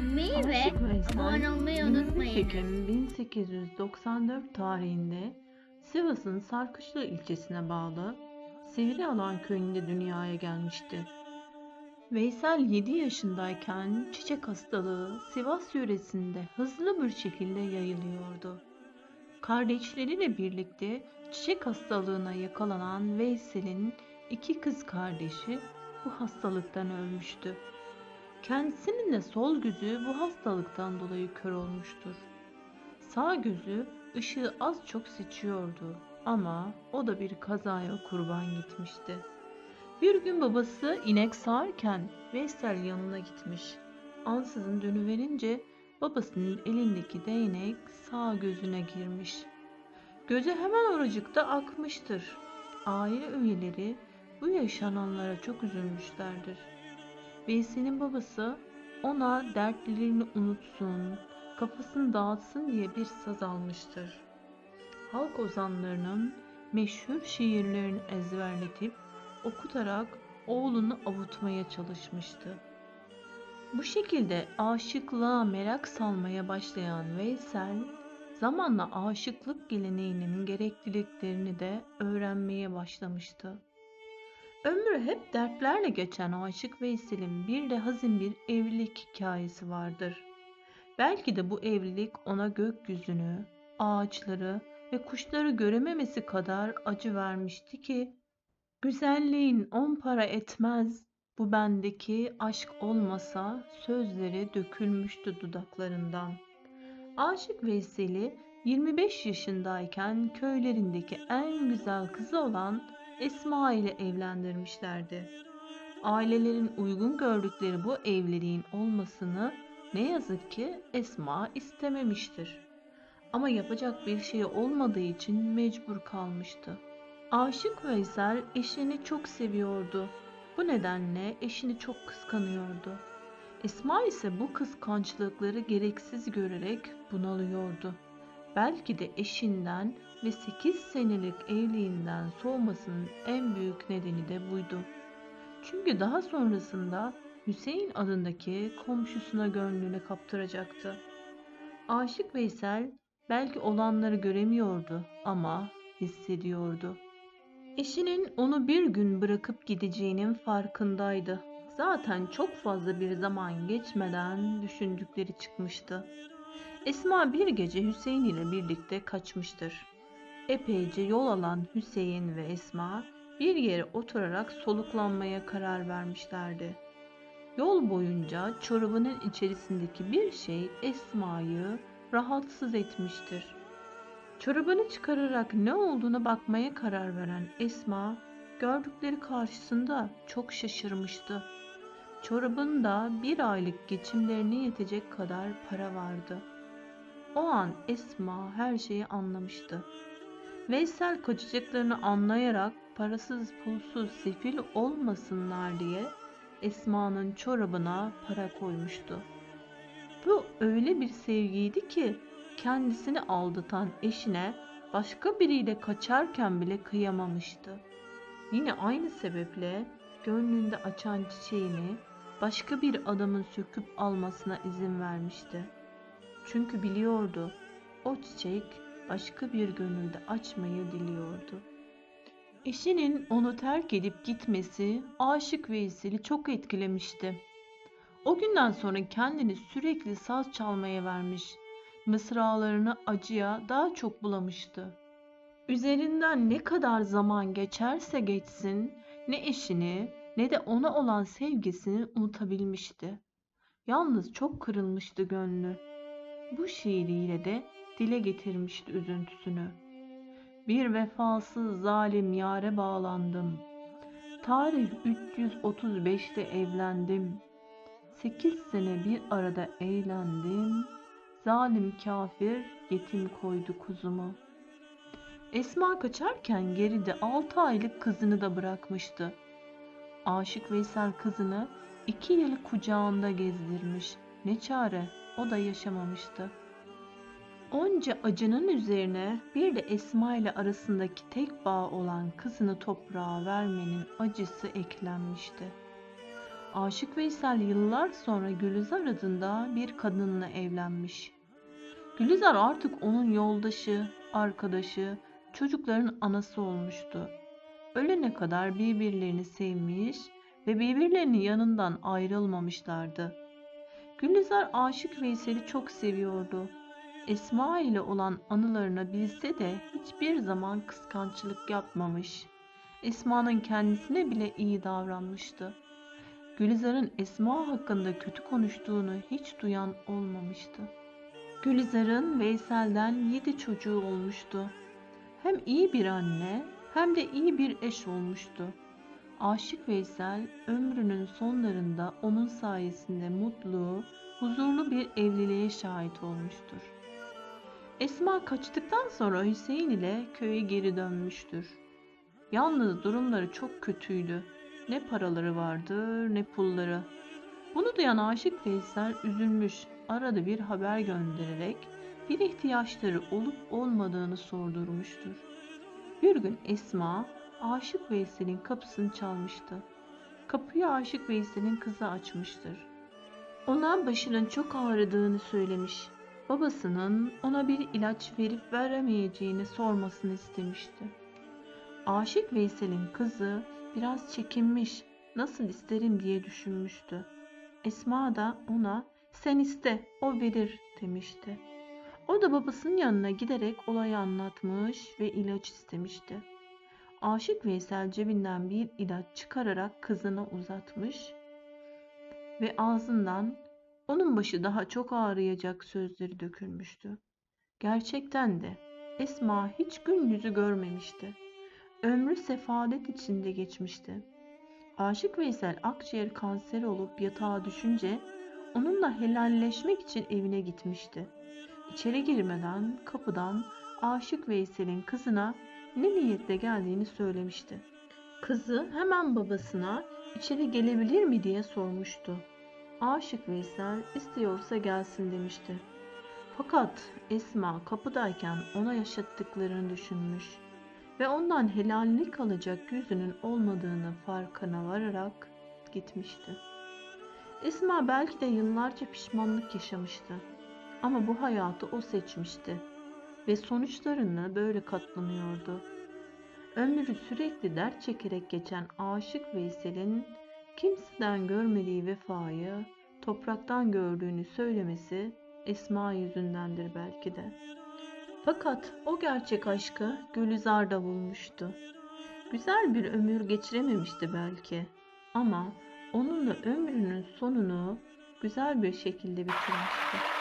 beğenmeyi ve Aşık Veysel, abone olmayı 23 unutmayın. Ekim 1894 tarihinde Sivas'ın Sarkışlı ilçesine bağlı Sivrialan köyünde dünyaya gelmişti. Veysel 7 yaşındayken çiçek hastalığı Sivas yöresinde hızlı bir şekilde yayılıyordu. Kardeşleriyle birlikte çiçek hastalığına yakalanan Veysel'in iki kız kardeşi bu hastalıktan ölmüştü. Kendisinin de sol gözü bu hastalıktan dolayı kör olmuştur. Sağ gözü ışığı az çok seçiyordu ama o da bir kazaya kurban gitmişti. Bir gün babası inek sağarken Veysel yanına gitmiş. Ansızın dönüverince babasının elindeki değnek sağ gözüne girmiş. Gözü hemen oracıkta akmıştır. Aile üyeleri bu yaşananlara çok üzülmüşlerdir. Veysel'in babası ona dertlerini unutsun, kafasını dağıtsın diye bir saz almıştır. Halk ozanlarının meşhur şiirlerini ezberletip okutarak oğlunu avutmaya çalışmıştı. Bu şekilde aşıklığa merak salmaya başlayan Veysel, zamanla aşıklık geleneğinin gerekliliklerini de öğrenmeye başlamıştı. Ömrü hep dertlerle geçen Aşık Veysel'in bir de hazin bir evlilik hikayesi vardır. Belki de bu evlilik ona gökyüzünü, ağaçları ve kuşları görememesi kadar acı vermişti ki, güzelliğin on para etmez, bu bendeki aşk olmasa sözleri dökülmüştü dudaklarından. Aşık Veysel'i 25 yaşındayken köylerindeki en güzel kızı olan Esma ile evlendirmişlerdi. Ailelerin uygun gördükleri bu evliliğin olmasını ne yazık ki Esma istememiştir. Ama yapacak bir şey olmadığı için mecbur kalmıştı. Aşık Veysel eşini çok seviyordu. Bu nedenle eşini çok kıskanıyordu. Esma ise bu kıskançlıkları gereksiz görerek bunalıyordu. Belki de eşinden ve 8 senelik evliliğinden soğumasının en büyük nedeni de buydu. Çünkü daha sonrasında Hüseyin adındaki komşusuna gönlünü kaptıracaktı. Aşık Veysel belki olanları göremiyordu ama hissediyordu. Eşinin onu bir gün bırakıp gideceğinin farkındaydı. Zaten çok fazla bir zaman geçmeden düşündükleri çıkmıştı. Esma bir gece Hüseyin ile birlikte kaçmıştır. Epeyce yol alan Hüseyin ve Esma bir yere oturarak soluklanmaya karar vermişlerdi. Yol boyunca çorabının içerisindeki bir şey Esma'yı rahatsız etmiştir. Çorabını çıkararak ne olduğuna bakmaya karar veren Esma, gördükleri karşısında çok şaşırmıştı. Çorabında bir aylık geçimlerine yetecek kadar para vardı. O an Esma her şeyi anlamıştı. Veysel kaçacaklarını anlayarak parasız pulsuz sefil olmasınlar diye Esma'nın çorabına para koymuştu. Bu öyle bir sevgiydi ki kendisini aldatan eşine başka biriyle kaçarken bile kıyamamıştı. Yine aynı sebeple gönlünde açan çiçeğini başka bir adamın söküp almasına izin vermişti. Çünkü biliyordu o çiçek başka bir gönülde açmayı diliyordu. Eşinin onu terk edip gitmesi aşık Veysel'i çok etkilemişti. O günden sonra kendini sürekli saz çalmaya vermiş, mısralarını acıya daha çok bulamıştı. Üzerinden ne kadar zaman geçerse geçsin ne eşini ne de ona olan sevgisini unutabilmişti. Yalnız çok kırılmıştı gönlü. Bu şiiriyle de dile getirmişti üzüntüsünü. Bir vefasız zalim yare bağlandım. Tarih 335'te evlendim. Sekiz sene bir arada eğlendim. Zalim kafir yetim koydu kuzumu. Esma kaçarken geride altı aylık kızını da bırakmıştı. Aşık Veysel kızını iki yıl kucağında gezdirmiş. Ne çare o da yaşamamıştı. Onca acının üzerine bir de Esma ile arasındaki tek bağ olan kızını toprağa vermenin acısı eklenmişti. Aşık Veysel yıllar sonra Gülizar adında bir kadınla evlenmiş. Gülizar artık onun yoldaşı, arkadaşı, çocukların anası olmuştu. Ölene kadar birbirlerini sevmiş ve birbirlerinin yanından ayrılmamışlardı. Gülizar Aşık Veysel'i çok seviyordu. Esma ile olan anılarını bilse de hiçbir zaman kıskançlık yapmamış. Esma'nın kendisine bile iyi davranmıştı. Gülizar'ın Esma hakkında kötü konuştuğunu hiç duyan olmamıştı. Gülizar'ın Veysel'den yedi çocuğu olmuştu. Hem iyi bir anne hem de iyi bir eş olmuştu. Aşık Veysel ömrünün sonlarında onun sayesinde mutlu, huzurlu bir evliliğe şahit olmuştur. Esma kaçtıktan sonra Hüseyin ile köye geri dönmüştür. Yalnız durumları çok kötüydü. Ne paraları vardı ne pulları. Bunu duyan Aşık Veysel üzülmüş, arada bir haber göndererek bir ihtiyaçları olup olmadığını sordurmuştur. Bir gün Esma Aşık Veysel'in kapısını çalmıştı. Kapıyı Aşık Veysel'in kızı açmıştır. Ona başının çok ağrıdığını söylemiş. Babasının ona bir ilaç verip veremeyeceğini sormasını istemişti. Aşık Veysel'in kızı biraz çekinmiş, nasıl isterim diye düşünmüştü. Esma da ona sen iste, o verir demişti. O da babasının yanına giderek olayı anlatmış ve ilaç istemişti. Aşık Veysel cebinden bir ilaç çıkararak kızına uzatmış ve ağzından onun başı daha çok ağrıyacak sözleri dökülmüştü. Gerçekten de Esma hiç gün yüzü görmemişti. Ömrü sefalet içinde geçmişti. Aşık Veysel akciğer kanseri olup yatağa düşünce onunla helalleşmek için evine gitmişti. İçeri girmeden kapıdan Aşık Veysel'in kızına ne niyetle geldiğini söylemişti. Kızı hemen babasına içeri gelebilir mi diye sormuştu. Aşık Veysel istiyorsa gelsin demişti. Fakat Esma kapıdayken ona yaşattıklarını düşünmüş ve ondan helallik alacak yüzünün olmadığını farkına vararak gitmişti. Esma belki de yıllarca pişmanlık yaşamıştı. Ama bu hayatı o seçmişti ve sonuçlarını böyle katlanıyordu. Ömrü sürekli dert çekerek geçen aşık Veysel'in kimseden görmediği vefayı topraktan gördüğünü söylemesi Esma yüzündendir belki de. Fakat o gerçek aşkı Gülizar'da bulmuştu. Güzel bir ömür geçirememişti belki ama onunla ömrünün sonunu güzel bir şekilde bitirmişti.